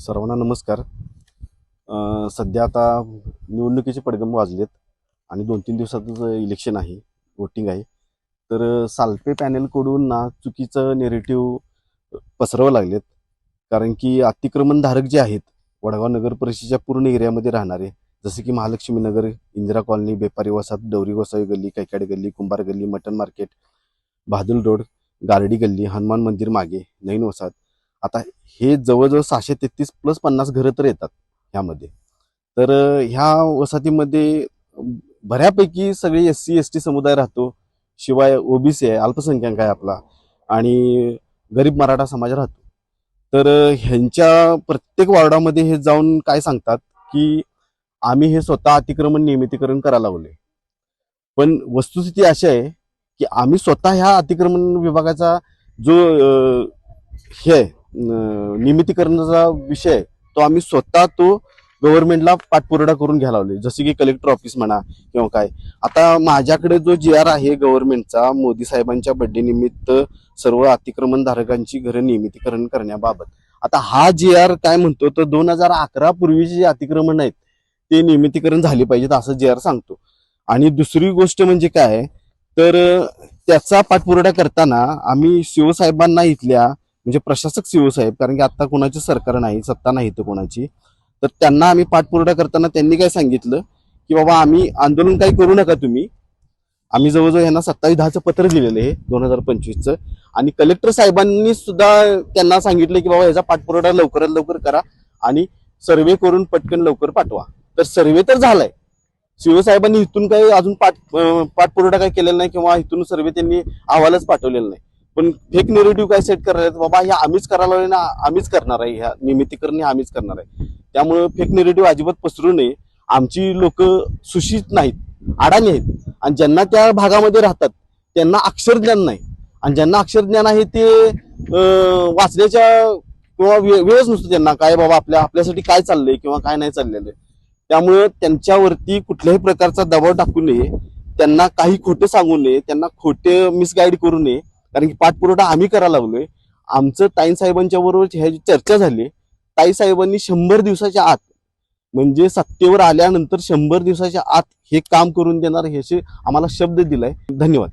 सर्वांना नमस्कार. सध्या आता निवडणुकीचे पडगम वाजलेत आणि दोन तीन दिवसातच इलेक्शन आहे वोटिंग आहे. तर साल्पे सालपे पॅनेलकडून ना चुकीचं नेरेटिव्ह पसरवावं लागलेत. कारण की अतिक्रमणधारक जे आहेत वडगाव नगर परिषदेच्या पूर्ण एरियामध्ये राहणारे जसे की महालक्ष्मी नगर इंदिरा कॉलनी बेपारी वसाहत डवरी गोसावी गल्ली कैकाड गल्ली कुंभार गल्ली mutton market Bahadul road Gardi गल्ली हनुमान मंदिर मागे नैन वसाहत आता हे जवळजवळ सहाशे तेहतीस प्लस पन्नास घरं तर येतात ह्यामध्ये. तर ह्या वसाहतीमध्ये बऱ्यापैकी सगळे एस सी एस टी समुदाय राहतो शिवाय ओबीसी आहे अल्पसंख्याक आहे आपला आणि गरीब मराठा समाज राहतो. तर ह्यांच्या प्रत्येक वॉर्डामध्ये हे जाऊन काय सांगतात की आम्ही हे स्वतः अतिक्रमण नियमितीकरण करायला लावले पण वस्तुस्थिती अशी आहे की आम्ही स्वतः ह्या अतिक्रमण विभागाचा जो हे आहे, नियमितीकरणाचा विषय तो आम्ही स्वतः तो गव्हर्नमेंटला पाठपुरवठा करून घ्यायला लावले जसे की कलेक्टर ऑफिस म्हणा किंवा काय. आता माझ्याकडे जो जी आर आहे गव्हर्नमेंटचा मोदी साहेबांच्या बर्थडे निमित्त सर्व अतिक्रमण धारकांची घरं नियमितीकरण करण्याबाबत. आता हा जी आर काय म्हणतो तर दोन हजार अकरा पूर्वीचे जे अतिक्रमण आहेत ते नियमितीकरण झाले पाहिजेत असं जी आर सांगतो. आणि दुसरी गोष्ट म्हणजे काय तर त्याचा पाठपुरवठा करताना आम्ही शिवसाहेबांना इथल्या म्हणजे प्रशासक शिवसाहेब कारण की आता कोणाची सरकार नाही सत्ता नाही तर कोणाची. तर त्यांना आम्ही पाठपुरवठा करताना त्यांनी काय सांगितलं की बाबा आम्ही आंदोलन काही करू नका तुम्ही. आम्ही जवळजवळ यांना सत्तावीस दहाचं पत्र दिलेलं आहे दोन हजार पंचवीसचं. आणि कलेक्टर साहेबांनी सुद्धा त्यांना सांगितलं की बाबा याचा पाठपुरवठा लवकरात लवकर करा आणि सर्वे करून पटकन लवकर पाठवा. तर सर्वे तर झालाय. शिवसाहेबांनी इथून काही अजून पाठ पाठपुरवठा काही केलेला नाही किंवा इथून सर्वे त्यांनी अहवालच पाठवलेला नाही. पण फेक नेरेटिव्ह काय सेट करायला बाबा ह्या आम्हीच करायला ना आम्हीच करणार आहे. ह्या निमित्तीकरण हे आम्हीच करणार आहे. त्यामुळं फेक नेरेटिव्ह अजिबात पसरू नये. आमची लोक सुशित नाहीत अडाणी आहेत. आणि ज्यांना त्या भागामध्ये राहतात त्यांना अक्षरज्ञान नाही. आणि ज्यांना अक्षरज्ञान आहे ते वाचण्याच्या किंवा वे- वेळच नसतो त्यांना. काय बाबा आपल्या आपल्यासाठी काय चाललंय किंवा काय नाही चाललेलं. आहे त्यामुळं त्यांच्यावरती कुठल्याही प्रकारचा दबाव टाकू नये. त्यांना काही खोटं सांगू नये. त्यांना खोटे मिसगाईड करू नये. कारण की पाठपुरवठा आम्ही करायला लागलोय. आमचं ताई साहेबांच्या बरोबर ह्याची चर्चा झाली ताई साहेबांनी शंभर दिवसाच्या आत म्हणजे सत्तेवर आल्यानंतर शंभर दिवसाच्या आत हे काम करून देणार ह्याचे आम्हाला शब्द दिलाय. धन्यवाद.